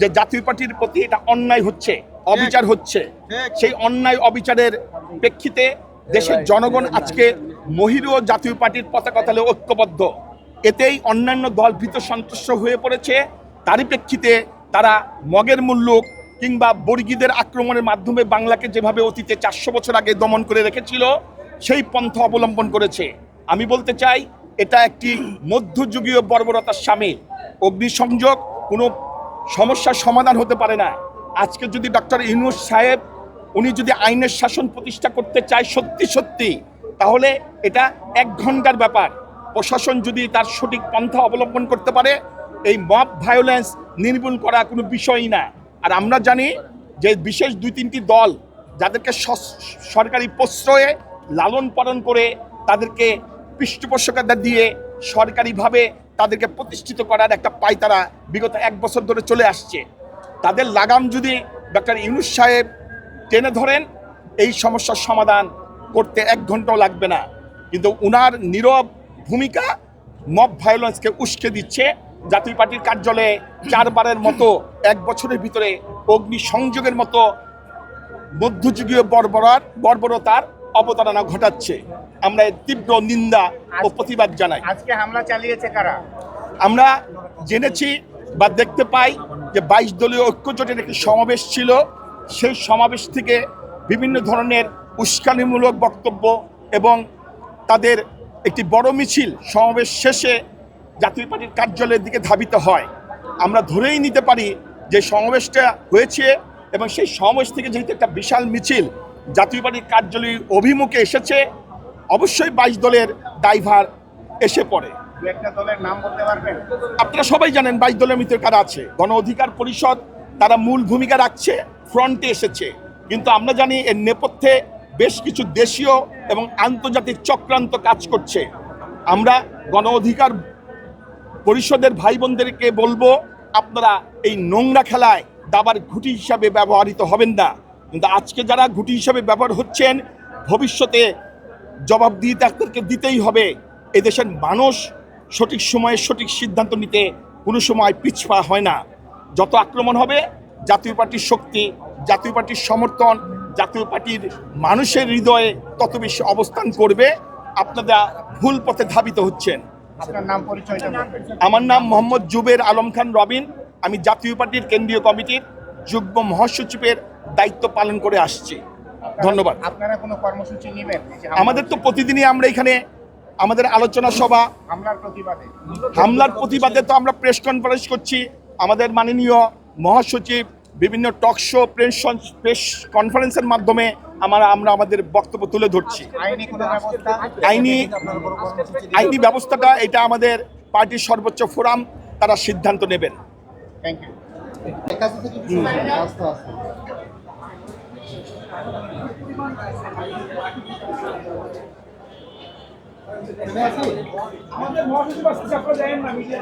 যে জাতীয় পার্টির প্রতি এটা অন্যায় হচ্ছে, অবিচার হচ্ছে, সেই অন্যায় অবিচারের প্রেক্ষিতে দেশের জনগণ আজকে মহিরও জাতীয় পার্টির পতাকা তলে ঐক্যবদ্ধ। এতেই অন্যান্য দল ভীত সন্তুষ্ট হয়ে পড়েছে। তারই প্রেক্ষিতে তারা মগের মুল্লুক কিংবা বর্গীদের আক্রমণের মাধ্যমে বাংলাকে যেভাবে অতীতে চারশো বছর আগে দমন করে রেখেছিল সেই পন্থা অবলম্বন করেছে। আমি বলতে চাই, এটা একটি মধ্যযুগীয় বর্বরতার সামিল। অগ্নিসংযোগ কোনো সমস্যার সমাধান হতে পারে না। আজকে যদি ডক্টর ইউনুস সাহেব, উনি যদি আইনের শাসন প্রতিষ্ঠা করতে চায় সত্যি সত্যি, তাহলে এটা এক ঘণ্টার ব্যাপার। প্রশাসন যদি তার সঠিক পন্থা অবলম্বন করতে পারে, এই মব ভায়োলেন্স নির্মূল করা কোনো বিষয়ই না। আর আমরা জানি যে বিশেষ দুই তিনটি দল যাদেরকে সরকারি প্রশ্রয়ে লালন পালন করে তাদেরকে পৃষ্ঠপোষকতা দিয়ে সরকারিভাবে তাদেরকে প্রতিষ্ঠিত করার একটা পায়তারা বিগত এক বছর ধরে চলে আসছে। তাদের লাগাম যদি ডক্টর ইউনুস সাহেব টেনে ধরেন, এই সমস্যার সমাধান করতে এক ঘন্টাও লাগবে না। কিন্তু উনার নীরব ভূমিকা মব ভায়োলেন্সকে উস্কে দিচ্ছে। জাতীয় পার্টির কার্যালয়ে চারবারের মতো এক বছরের ভিতরে অগ্নি সংযোগের মতো মধ্যযুগীয় বর্বরার বর্বরতার অবতারণা ঘটাচ্ছে। আমরা এর তীব্র নিন্দা ও প্রতিবাদ জানাই। আজকে হামলা চালিয়েছে কারা? আমরা জেনেছি বা দেখতে পাই যে বাইশ দলীয় ঐক্যজোটের একটি সমাবেশ ছিল। সেই সমাবেশ থেকে বিভিন্ন ধরনের উস্কানিমূলক বক্তব্য এবং তাদের একটি বড় মিছিল সমাবেশ শেষে জাতীয় পার্টির কার্যালয়ের দিকে ধাবিত হয়। আমরা ধরেই নিতে পারি যে সমাবেশটা হয়েছে এবং সেই সমাবেশ থেকে যেহেতু একটা বিশাল মিছিল জাতীয় পার্টির কার্যালয়ের অভিমুখে এসেছে অবশ্যই বাইশ দলের ড্রাইভার এসে পড়ে। দু একটা দলের নাম বলতে পারবেন? আপনারা সবাই জানেন বাইশ দলের ভিতরে কারা আছে। গণ অধিকার পরিষদ তারা মূল ভূমিকা রাখছে ফ্রন্টে এসেছে। কিন্তু আমরা জানি এর নেপথ্যে বেশ কিছু দেশীয় এবং আন্তর্জাতিক চক্রান্ত কাজ করছে। আমরা গণ অধিকার পরিষদের ভাই বোনদেরকে বলব আপনারা এই নোংরা খেলায় দাবার ঘুটি হিসাবে ব্যবহৃত হবেন না। কিন্তু আজকে যারা ঘুটি হিসাবে ব্যবহার হচ্ছেন ভবিষ্যতে জবাব দিয়ে তাদেরকে দিতেই হবে। এদেশের মানুষ সঠিক সময়ে সঠিক সিদ্ধান্ত নিতে কোনো সময় পিছপা হয় না। যত আক্রমণ হবে জাতীয় পার্টির শক্তি জাতীয় পার্টির সমর্থন জাতীয় পার্টির মানুষের হৃদয়ে তত বেশি অবস্থান করবে আপনারা ভুল পথে ধাবিত হচ্ছেন। আমার নাম মোহাম্মদ জুবের আলম খান রবিন। আমি জাতীয় পার্টির কেন্দ্রীয় কমিটির যুগ্ম মহাসচিবের দায়িত্ব পালন করে আসছি। ধন্যবাদ। আপনারা কোনো কর্মসূচি নেবেন? আমাদের তো প্রতিদিনই আমরা এখানে আমাদের আলোচনা সভা। হামলার প্রতিবাদে। হামলার প্রতিবাদে তো আমরা প্রেস কনফারেন্স করছি। আমাদের মাননীয় মহাসচিব বিভিন্ন টক শো প্রেস প্রেস কনফারেন্সের মাধ্যমে আমরা আমরা আমাদের বক্তব্য তুলে ধরছি। আইনি আইনি আইনি ব্যবস্থাটা এটা আমাদের পার্টির সর্বোচ্চ ফোরাম তারা সিদ্ধান্ত নেবেন। থ্যাংক ইউ কাছে থেকে কিছু রাস্তা আছে আমাদের মহাসচিব আসছে আপনারা জানেন না মিডিয়া